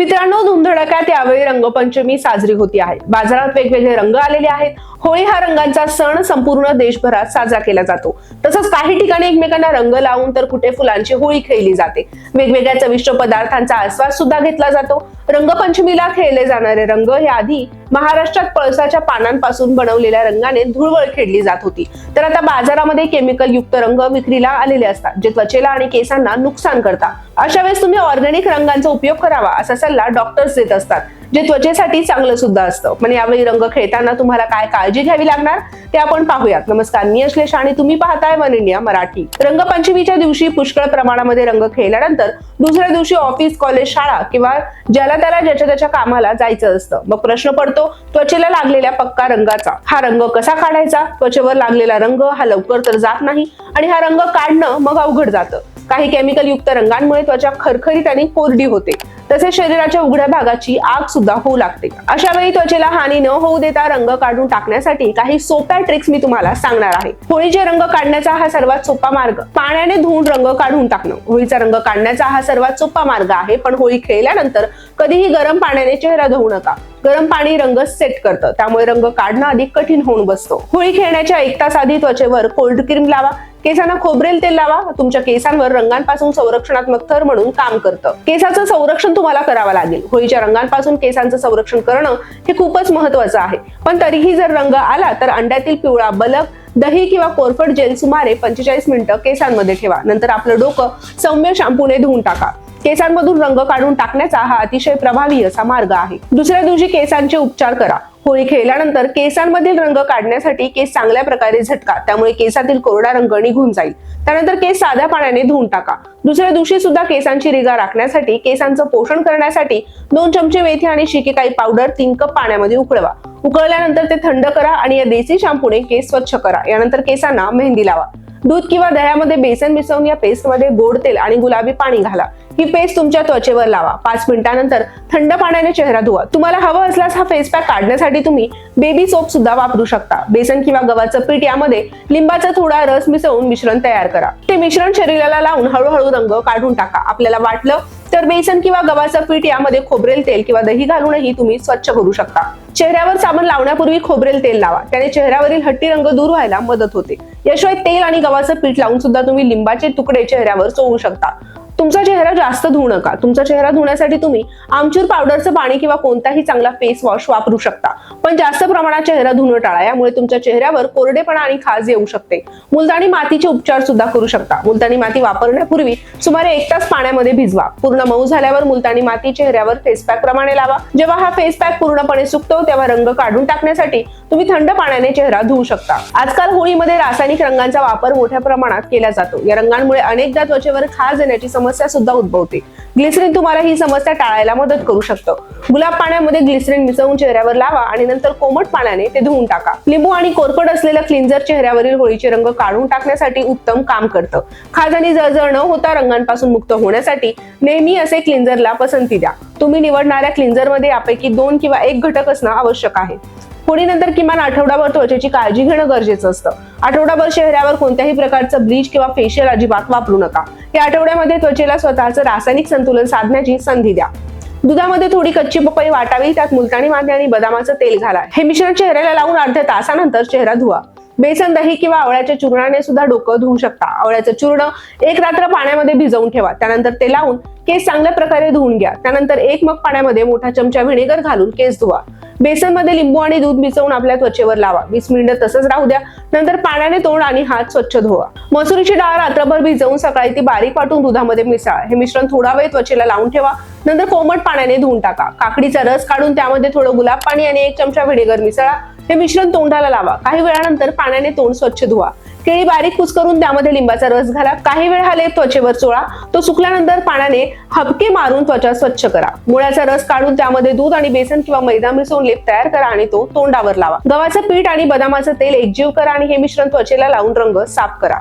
मित्रांनो धुमधडक्यात यावेळी रंगपंचमी साजरी होती आहे. बाजारात वेगवेगळे रंग आलेले आहेत. होळी हा रंगांचा सण संपूर्ण देशभरात साजरा केला जातो. तसंच काही ठिकाणी एकमेकांना रंग लावून तर कुठे फुलांची होळी खेळली जाते. वेगवेगळ्या चविष्ट पदार्थांचा आस्वाद सुद्धा घेतला जातो. रंगपंचमीला खेळले जाणारे रंग हे आधी महाराष्ट्रात पळसाच्या पानांपासून बनवलेल्या रंगाने धुळवळ खेळली जात होती. तर आता बाजारामध्ये केमिकल युक्त रंग विक्रीला आलेले असतात जे त्वचेला आणि केसांना नुकसान करतात. अशा वेळेस तुम्ही ऑर्गॅनिक रंगांचा उपयोग करावा असा सल्ला डॉक्टर्स देत असतात. जे त्वचेसाठी चांगलं सुद्धा असतं. पण यावेळी रंग खेळताना तुम्हाला काय काळजी घ्यावी लागणार? ते आपण पाहूयात. नमस्कार मी अश्लेष आणि तुम्ही पाहताय वन इंडिया मराठी. रंगपंचमीच्या दिवशी पुष्कळ प्रमाणामध्ये रंग खेळल्यानंतर दुसऱ्या दिवशी ऑफिस कॉलेज शाळा किंवा ज्याला त्याला ज्याच्या त्याच्या कामाला जायचं असतं. मग प्रश्न पडतो त्वचेला लागलेल्या पक्का रंगाचा. हा रंग कसा काढायचा? त्वचेवर लागलेला रंग हा लवकर तर जात नाही आणि हा रंग काढणं मग अवघड जातं. काही केमिकल युक्त रंगांमुळे त्वचा खरखरीत आणि कोरडी होते. तसेच शरीराच्या उघड्या भागाची आग सुद्धा होऊ लागते. अशा वेळी त्वचेला हानी न होऊ देता रंग काढून टाकण्यासाठी काही सोप्या ट्रिक्स मी तुम्हाला सांगणार आहे. होळीचे रंग काढण्याचा हा सर्वात सोपा मार्ग. पाण्याने धुवून रंग काढून टाकणं. होळीचा रंग काढण्याचा हा सर्वात सोपा मार्ग आहे पण होळी खेळल्यानंतर कधीही गरम पाण्याने चेहरा धुवू नका. गरम पाणी रंग सेट करतं. त्यामुळे रंग काढणं अधिक कठीण होऊन बसतो. होळी खेळण्याच्या एक तास आधी त्वचेवर कोल्ड क्रीम लावा. केसांना खोबरेल तेल लावा. तुमच्या केसांवर रंगांपासून संरक्षणात्मक थर म्हणून काम करतं. केसाचं संरक्षण तुम्हाला करावं लागेल. होळीच्या रंगांपासून केसांचं संरक्षण करणं हे खूपच महत्वाचं आहे. पण तरीही जर रंग आला तर अंड्यातील पिवळा बलक दही किंवा कोरफड जेल सुमारे पंचेचाळीस मिनिटं केसांमध्ये ठेवा. नंतर आपलं डोकं सौम्य शॅम्पूने धुवून टाका. केसांमधून रंग काढून टाकण्याचा हा अतिशय प्रभावी असा मार्ग आहे. दुसऱ्या दिवशी केसांचे उपचार करा. होळी खेळल्यानंतर केसांमधील रंग काढण्यासाठी केस चांगल्या प्रकारे झटका त्यामुळे केसातील कोरडा रंग निघून जाईल. त्यानंतर केस साध्या पाण्याने धुवून टाका. दुसऱ्या दिवशी सुद्धा केसांची रिगा राखण्यासाठी केसांचं पोषण करण्यासाठी दोन चमचे मेथी आणि शिकेकाई पावडर तीन कप पाण्यामध्ये उकळवा. उकळल्यानंतर ते थंड करा आणि या देसी शॅम्पूने केस स्वच्छ करा. यानंतर केसांना मेहंदी लावा. दूध किंवा दह्यामध्ये बेसन मिसळून या पेस्टमध्ये गोड तेल आणि गुलाबी पाणी घाला. ही पेस्ट तुमच्या त्वचेवर लावा. पाच मिनिटांनंतर थंड पाण्याने चेहरा धुवा. तुम्हाला हवं असल्यास हा फेस पॅक काढण्यासाठी तुम्ही बेबी सोप सुद्धा वापरू शकता. बेसन किंवा गव्हाचं पीठ यामध्ये लिंबाचा थोडा रस मिसळून मिश्रण तयार करा. ते मिश्रण शरीराला लावून हळूहळू रंग काढून टाका. आपल्याला वाटलं तर बेसन किंवा गव्हाचं पीठ यामध्ये खोबरेल तेल किंवा दही घालूनही तुम्ही स्वच्छ करू शकता. चेहऱ्यावर साबण लावण्यापूर्वी खोबरेल तेल लावा. त्याने चेहऱ्यावरील हट्टी रंग दूर व्हायला मदत होते. याशिवाय तेल आणि गव्हाचं पीठ लावून सुद्धा तुम्ही लिंबाचे तुकडे चेहऱ्यावर चोळू शकता. तुमचा चेहरा जास्त धुवू नका. तुमचा चेहरा धुण्यासाठी तुम्ही आमचूर पावडरचं पाणी किंवा कोणताही चांगला फेस वॉश वापरू शकता. पण जास्त प्रमाणात चेहरा धुणं टाळा. यामुळे तुमच्या चेहऱ्यावर कोरडेपणा आणि खाज येऊ शकते. मुलतानी मातीचे उपचार सुद्धा करू शकता. मुलतानी माती वापरण्यापूर्वी सुमारे एक तास पाण्यामध्ये भिजवा. पूर्ण मऊ झाल्यावर मुलतानी माती चेहऱ्यावर फेस पॅक प्रमाणे लावा. जेव्हा हा फेस पॅक पूर्णपणे सुकतो तेव्हा रंग काढून टाकण्यासाठी तुम्ही थंड पाण्याने चेहरा धुवू शकता. आजकाल होळीमध्ये रासायनिक रंगांचा वापर मोठ्या प्रमाणात केला जातो. या रंगांमुळे अनेकदा त्वचेवर खाज येण्याची समस्या सुद्धा उद्भवते. ग्लिसरीन तुम्हाला ही समस्या टाळायला मदत करू शकतं. गुलाब पाण्यामध्ये ग्लिसरीन मिसळून चेहऱ्यावर लावा आणि नंतर कोमट पाण्याने ते धुवून टाका. लिंबू आणि कोरफड असलेलं क्लिन्झर चेहऱ्यावरील होळीचे रंग काढून टाकण्यासाठी उत्तम काम करतं. खाज आणि जळजळ न होता रंगांपासून मुक्त होण्यासाठी नेहमी असे क्लिन्झरला पसंती द्या. तुम्ही निवडणाऱ्या क्लिन्झरमध्ये यापैकी दोन किंवा एक घटक असणं आवश्यक आहे. होळीनंतर किमान आठवडाभर त्वचेची काळजी घेणं गरजेचं असतं. आठवडाभर चेहऱ्यावर कोणत्याही प्रकारचं ब्लीच किंवा फेशियल अजिबात वापरू नका. या आठवड्यामध्ये त्वचेला स्वतःचं रासायनिक संतुलन साधण्याची संधी द्या. दुधामध्ये थोडी कच्ची पपई वाटावी त्यात मुलतानी माती आणि बदामाचं तेल घाला. हे मिश्रण चेहऱ्याला लावून अर्ध्या तासानंतर चेहरा धुवा. बेसन दही किंवा आवळ्याच्या चूर्णाने सुद्धा डोकं धुवू शकता. आवळ्याचं चूर्ण एक रात्र पाण्यामध्ये भिजवून ठेवा. त्यानंतर ते लावून केस चांगल्या प्रकारे धुवून घ्या. त्यानंतर एक मग पाण्यामध्ये मोठा चमचा व्हिनेगर घालून केस धुवा. बेसनमध्ये लिंबू आणि दूध मिसळून आपल्या त्वचेवर लावा. वीस मिनिटं तसंच राहू द्या. नंतर पाण्याने तोंड आणि हात स्वच्छ धुवा. मसुरीची डाळ रात्रभर भिजवून सकाळी ती बारीक वाटून दुधामध्ये मिसळा. हे मिश्रण थोडा वेळ त्वचेला लावून ठेवा. नंतर कोमट पाण्याने धुवून टाका. काकडीचा रस काढून त्यामध्ये थोडं गुलाब पाणी आणि एक चमचा व्हिनेगर मिसळा. हे मिश्रण तोंडाला लावा. काही वेळानंतर पाण्याने तोंड स्वच्छ धुवा. केळी बारीक कुस करून त्यामध्ये लिंबाचा रस घाला. काही वेळ हा लेप त्वचेवर चोळा. तो सुकल्यानंतर पाण्याने हबके मारून त्वचा स्वच्छ करा. मुळ्याचा रस काढून त्यामध्ये दूध आणि बेसन किंवा मैदा मिसळून लेप तयार करा आणि तो तोंडावर लावा. गव्हाचं पीठ आणि बदामाचं तेल एकजीव करा आणि हे मिश्रण त्वचेला लावून रंग साफ करा.